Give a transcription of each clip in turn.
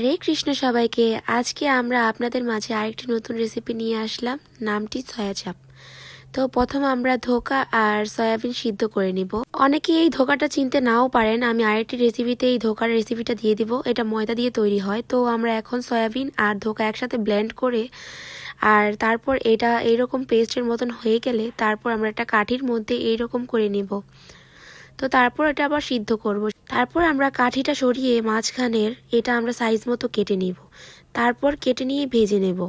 হরে কৃষ্ণ সবাইকে। আজকে আমরা আপনাদের মাঝে আরেকটি নতুন রেসিপি নিয়ে আসলাম, নামটি সয়া চাপ তো প্রথম আমরা ধোকা আর সয়াবিন সিদ্ধ করে নিব। অনেকে এই ধোকাটা চিনতে নাও পারেন, আমি আরেকটি রেসিপিতে এই ধোকার রেসিপিটা দিয়ে দিব। এটা ময়দা দিয়ে তৈরি হয়। তো আমরা এখন সয়াবিন আর ধোকা একসাথে ব্লেন্ড করে আর তারপর এটা এইরকম পেস্টের মতন হয়ে গেলে তারপর আমরা একটা কাঠির মধ্যে এইরকম করে নিব। তো তারপর এটা আবার সিদ্ধ করব। তারপর আমরা কাঠিটা সরিয়ে মাঝখানের এটা আমরা সাইজ মতো কেটে নিব। তারপর কেটে নিয়ে ভেজে নেব।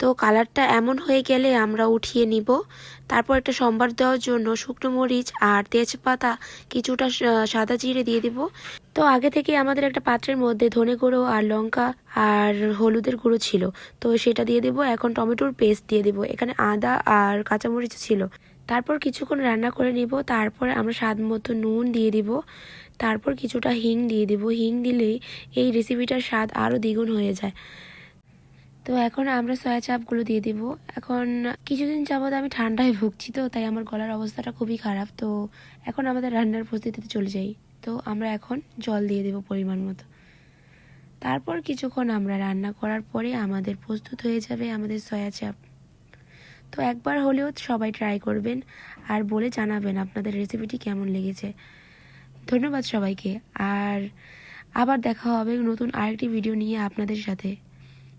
তো কালারটা এমন হয়ে গেলে আমরা উঠিয়ে নিব। তারপর একটা সম্বার দেওয়ার জন্য শুকনো মরিচ আর তেজপাতা কিছুটা সাদা জিরে দিয়ে দিব। তো আগে থেকে আমাদের একটা পাত্রের মধ্যে ধনে গুঁড়ো আর লঙ্কা আর হলুদের গুঁড়ো ছিল। তো সেটা দিয়ে দিব। এখন টমেটোর পেস্ট দিয়ে দিব। এখানে আদা আর কাঁচামরিচ ছিল। তারপর কিছুক্ষণ রান্না করে নিব, তারপর আমরা স্বাদ মতো নুন দিয়ে দিব, তারপর কিছুটা হিং দিয়ে দিব। হিং দিলেই এই রেসিপিটার স্বাদ আরও দ্বিগুণ হয়ে যায়। তো এখন আমরা সয়া চাপগুলো দিয়ে দিব। এখন কিছুদিন যাবৎ আমি ঠান্ডায় ভুগছি তো, তাই আমার গলার অবস্থাটা খুবই খারাপ। তো এখন আমাদের রান্নার প্রস্তুতিতে চলে যাই। তো আমরা এখন জল দিয়ে দেব পরিমাণ মতো। তারপর কিছুক্ষণ আমরা রান্না করার পরে আমাদের প্রস্তুত হয়ে যাবে আমাদের সয়া চাপ তো একবার হলেও সবাই ট্রাই করবেন আর বলে জানাবেন আপনাদের রেসিপিটি কেমন লেগেছে। ধন্যবাদ সবাইকে। আর আবার দেখা হবে নতুন আরেকটি ভিডিও নিয়ে আপনাদের সাথে।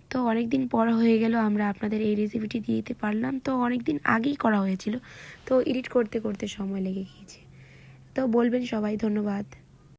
তো অনেক দিন পর হয়ে গেল আমরা আপনাদের এই রেসিপিটি দিতে পারলাম। তো অনেক দিন আগেই করা হয়েছিল। তো এডিট করতে করতে সময় লেগে গিয়েছে। তো বলবেন সবাই ধন্যবাদ।